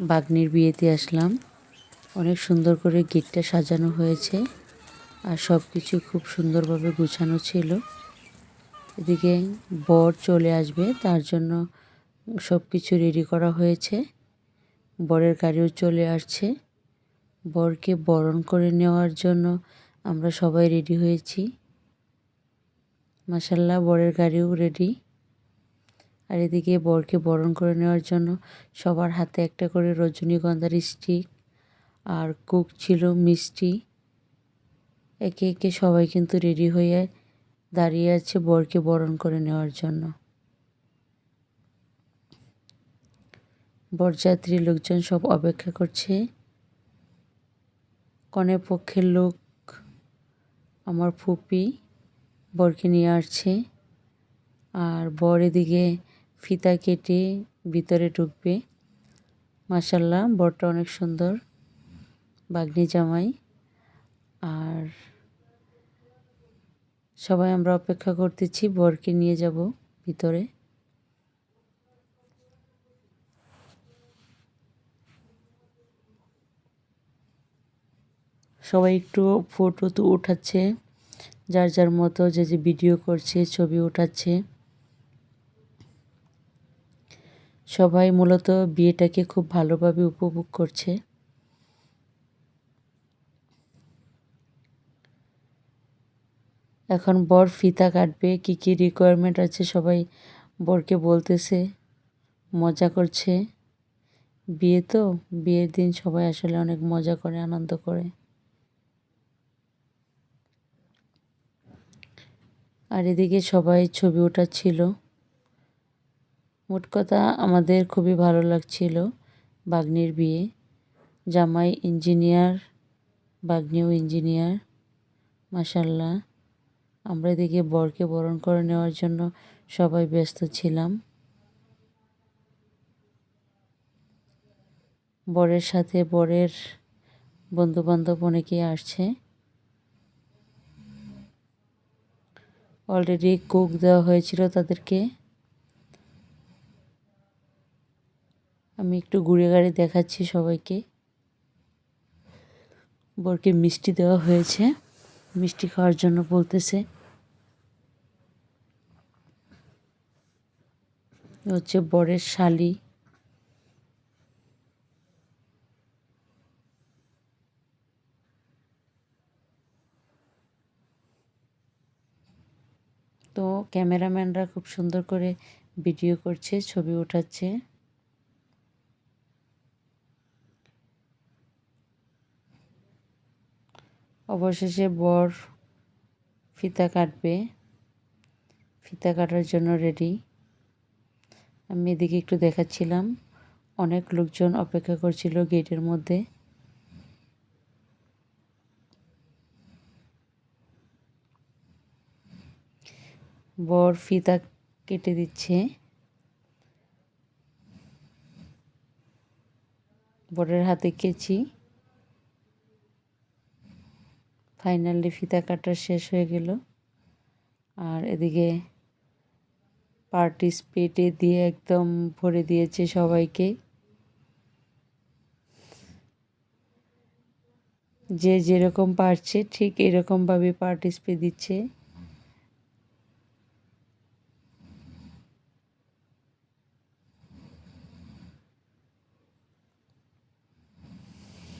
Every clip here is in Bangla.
বাগনির বিয়েতে আসলাম। অনেক সুন্দর করে গেটটা সাজানো হয়েছে আর সব কিছু খুব সুন্দরভাবে গুছানো ছিল। এদিকে বর চলে আসবে, তার জন্য সব কিছু রেডি করা হয়েছে। বরের গাড়িও চলে আসছে। বরকে বরণ করে নেওয়ার জন্য আমরা সবাই রেডি হয়েছি। মাসাল্লাহ বরের গাড়িও রেডি। আর এদিকে বরকে বরণ করে নেওয়ার জন্য সবার হাতে একটা করে রজনীগন্ধার স্টিক আর কুক ছিল মিষ্টি। একে একে সবাই কিন্তু রেডি হয়ে দাঁড়িয়ে আছে বরকে বরণ করে নেওয়ার জন্য। বরযাত্রী লোকজন সব অপেক্ষা করছে। কনে পক্ষের লোক আমার ফুপি বরকে নিয়ে আসছে। আর বর এদিকে ফিতা কেটে ভিতরে ঢুকবে। মাসাল্লাহ বরটা অনেক সুন্দর, বাগনি জামাই। আর সবাই আমরা অপেক্ষা করতেছি, বরকে নিয়ে যাব ভিতরে। সবাই একটু ফটো তো উঠাচ্ছে, যার যার মতো যে যে ভিডিও করছে, ছবি উঠাচ্ছে। সবাই মূলত বিয়েটাকে খুব ভালোভাবে উপভোগ করছে। এখন বর ফিতা কাটবে, কি কি রিকোয়ারমেন্ট আছে সবাই বরকে বলতেছে, মজা করছে। বিয়ে তো, বিয়ের দিন সবাই আসলে অনেক মজা করে, আনন্দ করে। আর এদিকে সবাই ছবি ওঠাচ্ছিল। মোট কথা আমাদের খুবই ভালো লাগছিল বাগ্নির বিয়ে। জামাই ইঞ্জিনিয়ার, বাগনিও ইঞ্জিনিয়ার মাসাল্লাহ আমরা এদিকে বরকে বরণ করে নেওয়ার জন্য সবাই ব্যস্ত ছিলাম। বরের সাথে বরের বন্ধুবান্ধব অনেকেই আসছে। অলরেডি কুক দেওয়া হয়েছিল তাদেরকে। আমি একটু ঘুরে গাড়ি দেখাচ্ছি সবাইকে। বরকে মিষ্টি দেওয়া হয়েছে। মিষ্টি খাওয়ার জন্য বলতেছে। হচ্ছে বরের শালি। তো ক্যামেরাম্যানরা খুব সুন্দর করে ভিডিও করছে, ছবি ওঠাচ্ছে। অবশেষে বর ফিতা কাটবে। ফিতা কাটার জন্য রেডি আমি এদিকে একটু দেখাচ্ছিলাম। অনেক লোকজন অপেক্ষা করছিল গেটের মধ্যে। বর ফিতা কেটে দিচ্ছে। বরের হাতে কেচি। ফাইনালি ফিতা কাটা শেষ হয়ে গেল। আর এদিকে পার্টিসিপেটে দিয়ে একদম ভরে দিয়েছে সবাইকে। যে যেরকম পারছে ঠিক এরকমভাবে পার্টিসিপেট দিচ্ছে।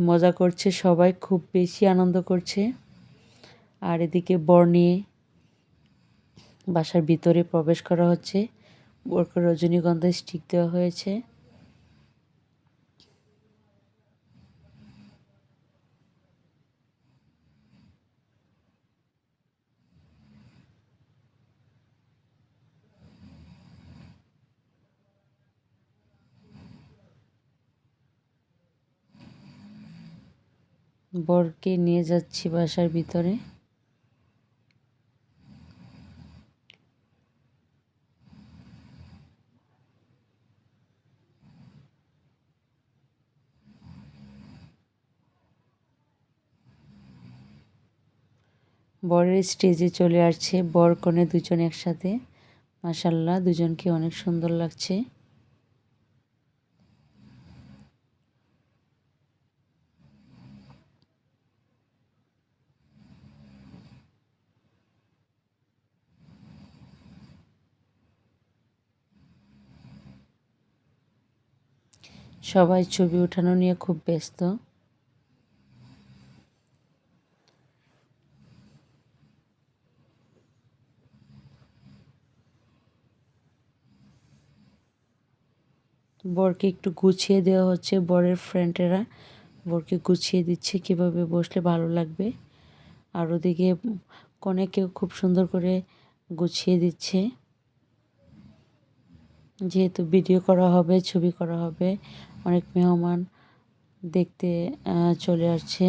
মজা করছে, সবাই খুব বেশি আনন্দ করছে। আর এদিকে বর নিয়ে বাসার ভিতরে প্রবেশ করা হচ্ছে। বরকে রজনীগন্ধা স্টিক দেওয়া হয়েছে। বরকে নিয়ে যাচ্ছি বাসার ভিতরে। বরের স্টেজে চলে আসছে। বর কনে দুজন একসাথে। মাসাল্লাহ দুজনকে অনেক সুন্দর লাগছে। সবাই ছবি ওঠানো নিয়ে খুব ব্যস্ত। বরকে একটু গুছিয়ে দেওয়া হচ্ছে, বরের ফ্রেন্ডেরা। বরকে গুছিয়ে দিচ্ছে কীভাবে বসলে ভালো লাগবে। আর ওদিকে কনেকেও খুব সুন্দর করে গুছিয়ে দিচ্ছে। যেহেতু ভিডিও করা হবে, ছবি করা হবে অনেক মেহমান দেখতে চলে আসছে।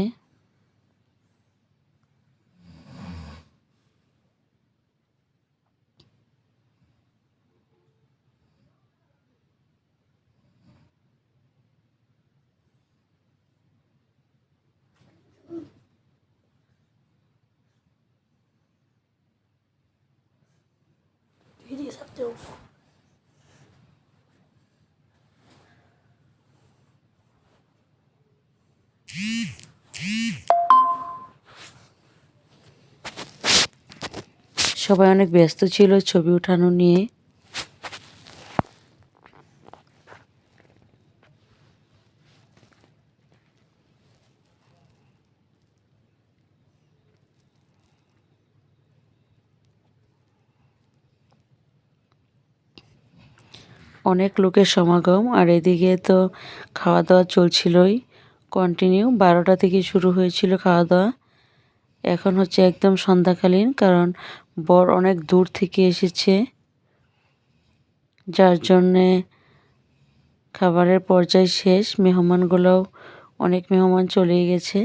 সবাই অনেক ব্যস্ত ছিল ছবি ওঠানো নিয়ে। অনেক লোকের সমাগম, আর এদিকে তো খাওয়া দাওয়া চলছিলই। কন্টিনিউ বারোটা থেকে শুরু হয়েছিল খাওয়া দাওয়া। এখন হচ্ছে একদম সন্ধ্যাকালীন, কারণ বর অনেক দূর থেকে এসেছে, যার জন্যে খাবারের পর্যায় শেষ, মেহমানগুলোও অনেক মেহমান চলেই গেছে।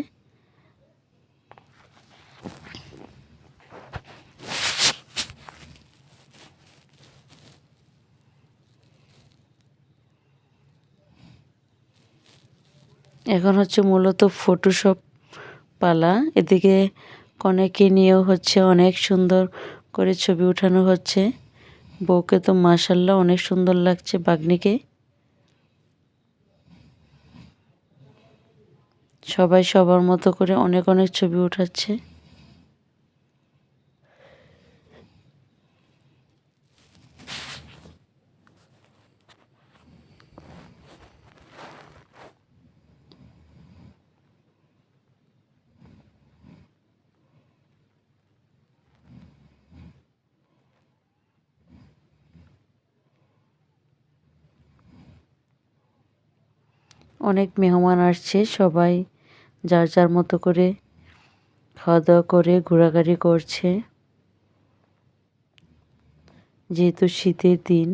এখন হচ্ছে মূলত ফটোশপ পালা। এদিকে কনেকে নিয়েও হচ্ছে অনেক সুন্দর করে ছবি উঠানো হচ্ছে। বউকে তো মাসাল্লাহ অনেক সুন্দর লাগছে বাগনিকে। সবাই সবার মতো করে অনেক অনেক ছবি উঠাচ্ছে। অনেক মেহমান আসছে, সবাই যার যার মতো করে খাওয়া দাওয়া করে, ঘোরাঘুরি করছে। যেহেতু শীতের দিন,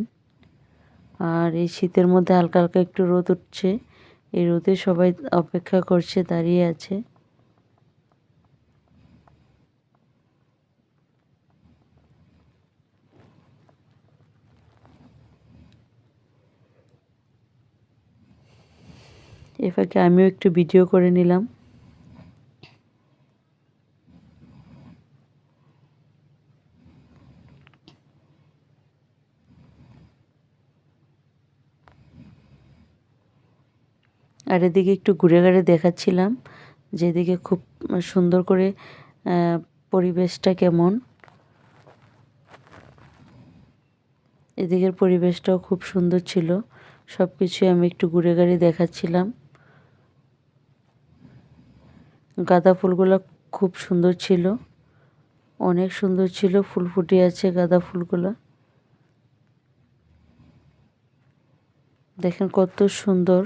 আর এই শীতের মধ্যে হালকা হালকা একটু রোদ উঠছে, এই রোদে সবাই অপেক্ষা করছে, দাঁড়িয়ে আছে। এ ফাঁকে আমিও একটু ভিডিও করে নিলাম। আর এদিকে একটু ঘুরে ঘুরে দেখাচ্ছিলাম, যেদিকে খুব সুন্দর করে পরিবেশটা কেমন। এদিকের পরিবেশটাও খুব সুন্দর ছিল সব কিছুই আমি একটু ঘুরে ঘুরে দেখাচ্ছিলাম। গাঁদা ফুলগুলো খুব সুন্দর ছিল। অনেক সুন্দর ছিল, ফুল ফুটে আছে গাঁদা ফুলগুলো। দেখেন কত সুন্দর।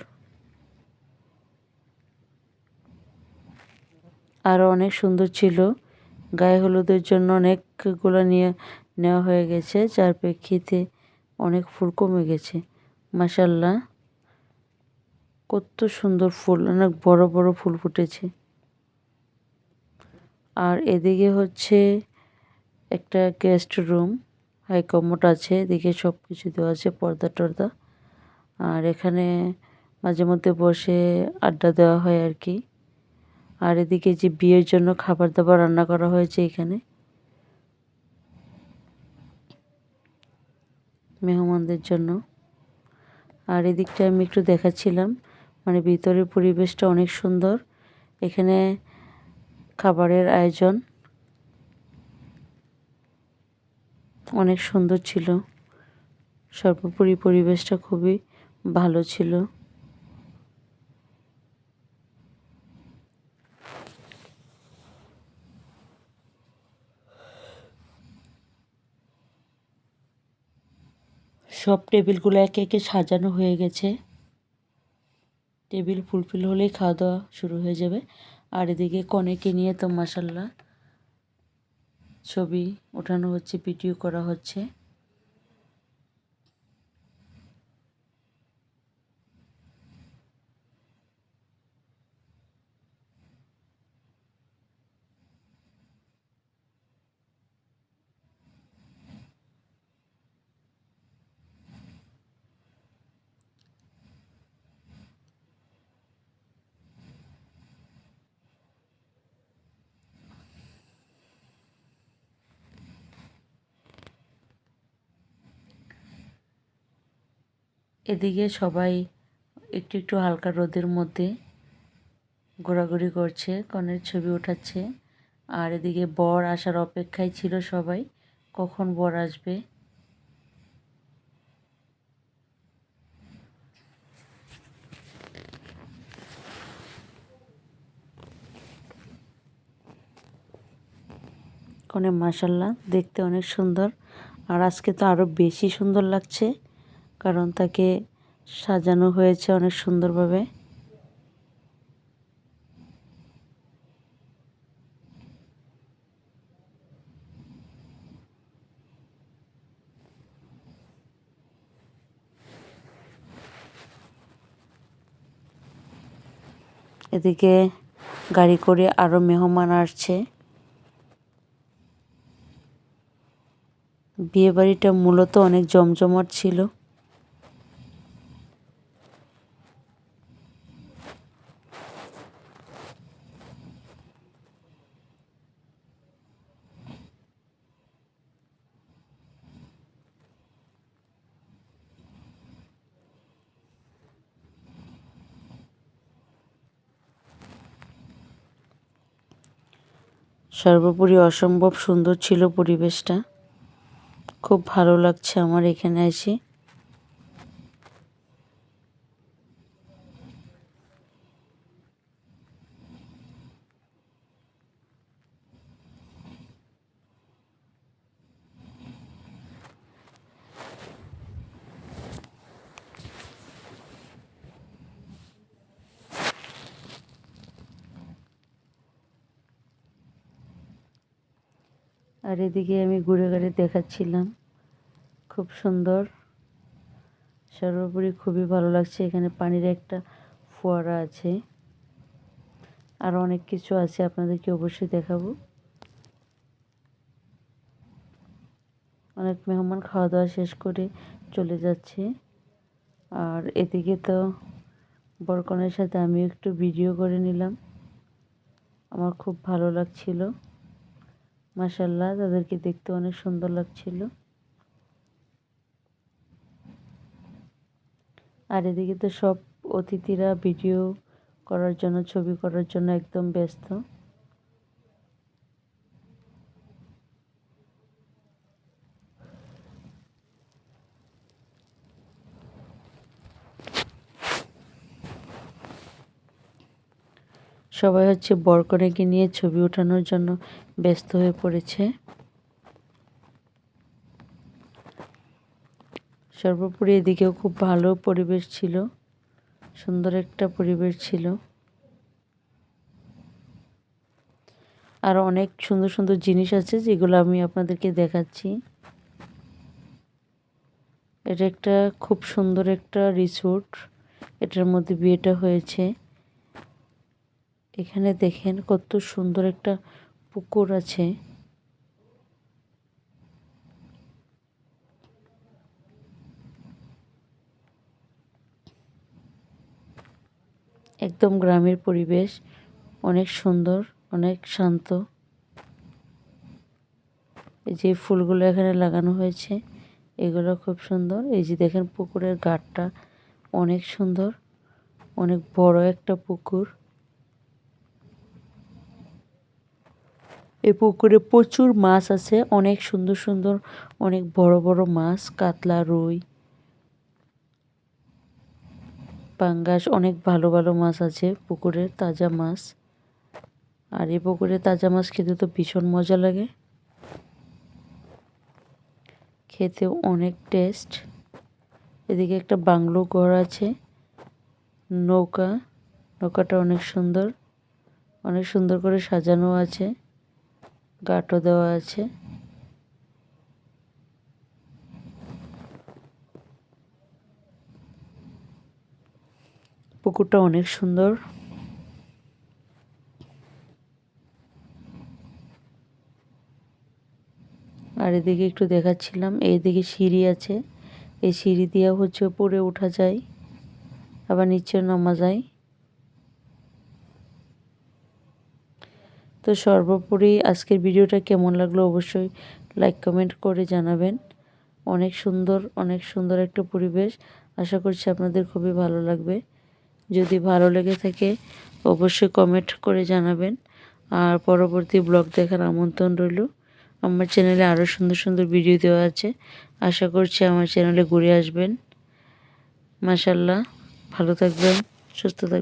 আরও অনেক সুন্দর ছিল। গায়ে হলুদের জন্য অনেকগুলো নিয়ে নেওয়া হয়ে গেছে। যার প্রেক্ষিতে অনেক ফুল কমে গেছে। মাসাল্লাহ কত সুন্দর ফুল, অনেক বড় বড় ফুল ফুটেছে। আর এদিকে হচ্ছে একটা গেস্ট রুম, হাই কমোট আছে, এদিকে সব কিছু দেওয়া আছে পর্দা টর্দা আর এখানে মাঝে মধ্যে বসে আড্ডা দেওয়া হয় আর কি। আর এদিকে যে বিয়ের জন্য খাবার দাবার রান্না করা হয়েছে এখানে। মেহমানদের জন্য। আর এদিকটা আমি একটু দেখাচ্ছিলাম। মানে ভিতরের পরিবেশটা অনেক সুন্দর। এখানে খাবারের আয়োজন অনেক সুন্দর ছিল। সর্বোপরি পরিবেশটা খুবই ভালো ছিল। সব টেবিলগুলো একে একে সাজানো হয়ে গেছে। টেবিল ফুলফিল হলেই খাওয়া দাওয়া শুরু হয়ে যাবে। আর এদিকে কনেকে নিয়ে তো মাসাল্লাহ ছবি ওঠানো হচ্ছে ভিডিও করা হচ্ছে। এদিকে সবাই একটু একটু হালকা রোদের মধ্যে ঘোরাঘুরি করছে, কনের ছবি ওঠাচ্ছে আর এদিকে বর আসার অপেক্ষায় ছিল সবাই, কখন বর আসবে? কনে মাসাল্লাহ দেখতে অনেক সুন্দর। আর আজকে তো আরও বেশি সুন্দর লাগছে। কারণ তাকে সাজানো হয়েছে অনেক সুন্দরভাবে। এদিকে গাড়ি করে আরও মেহমান আসছে। বিয়েবাড়িটা মূলত অনেক জমজমাট ছিল। সর্বোপরি অসম্ভব সুন্দর ছিল পরিবেশটা। খুব ভালো লাগছে আমার এখানে এসে। আর এদিকে আমি ঘুরে ঘুরে দেখাচ্ছিলাম। খুব সুন্দর। সর্বোপরি খুবই ভালো লাগছে। এখানে পানির একটা ফোয়ারা আছে। আর অনেক কিছু আছে আপনাদেরকে অবশ্যই দেখাবো। অনেক মেহমান খাওয়া দাওয়া শেষ করে চলে যাচ্ছে। আর এদিকে তো বরকনের সাথে আমি একটু ভিডিও করে নিলাম। আমার খুব ভালো লাগছিল। মাসাল্লাহ তাদেরকে দেখতে অনেক সুন্দর লাগছিল। আর এদিকে তো সব অতিথিরা ভিডিও করার জন্য, ছবি করার জন্য একদম ব্যস্ত। সবাই হচ্ছে বরকনেকে নিয়ে ছবি ওঠানোর জন্য ব্যস্ত হয়ে পড়েছে। সর্বোপরি এদিকেও খুব ভালো পরিবেশ ছিল, সুন্দর একটা পরিবেশ ছিল। আর অনেক সুন্দর সুন্দর জিনিস আছে যেগুলো আমি আপনাদেরকে দেখাচ্ছি। এটা একটা খুব সুন্দর একটা রিসোর্ট, এটার মধ্যে বিয়েটা হয়েছে। এখানে দেখেন কত সুন্দর একটা পুকুর আছে। একদম গ্রামের পরিবেশ, অনেক সুন্দর, অনেক শান্ত। এই যে ফুলগুলো এখানে লাগানো হয়েছে, এগুলো খুব সুন্দর। এই যে দেখেন পুকুরের ঘাটটা অনেক সুন্দর, অনেক বড় একটা পুকুর। এই পুকুরে প্রচুর মাছ আছে, অনেক সুন্দর সুন্দর, অনেক বড় বড় মাছ, কাতলা, রুই, পাঙ্গাস, অনেক ভালো ভালো মাছ আছে পুকুরের তাজা মাছ। আর এই পুকুরে তাজা মাছ খেতে তো ভীষণ মজা লাগে। খেতেও অনেক টেস্ট। এদিকে একটা বাংলো ঘর আছে, নৌকা, নৌকাটা অনেক সুন্দর অনেক সুন্দর করে সাজানো আছে। গাটও দেওয়া আছে। পুকুরটা অনেক সুন্দর। আর এদিকে একটু দেখাচ্ছিলাম, এইদিকে সিঁড়ি আছে। এই সিঁড়ি দিয়ে হচ্ছে উপরে ওঠা যায়, আবার নিচে নামা যায়। তো সর্বোপরি আজকের ভিডিওটা কেমন লাগল অবশ্যই লাইক কমেন্ট করে জানাবেন। অনেক সুন্দর অনেক সুন্দর একটা পরিবেশ। আশা করছি আপনাদের খুবই ভালো লাগবে। যদি ভালো লেগে থাকে, অবশ্যই কমেন্ট করে জানাবেন। আর পরবর্তী ব্লগ দেখার আমন্ত্রণ রইল। আমার চ্যানেলে আরও সুন্দর সুন্দর ভিডিও দেওয়া আছে। আশা করছি আমার চ্যানেলে ঘুরে আসবেন। মাসাল্লাহ ভালো থাকবেন, সুস্থ থাকবেন।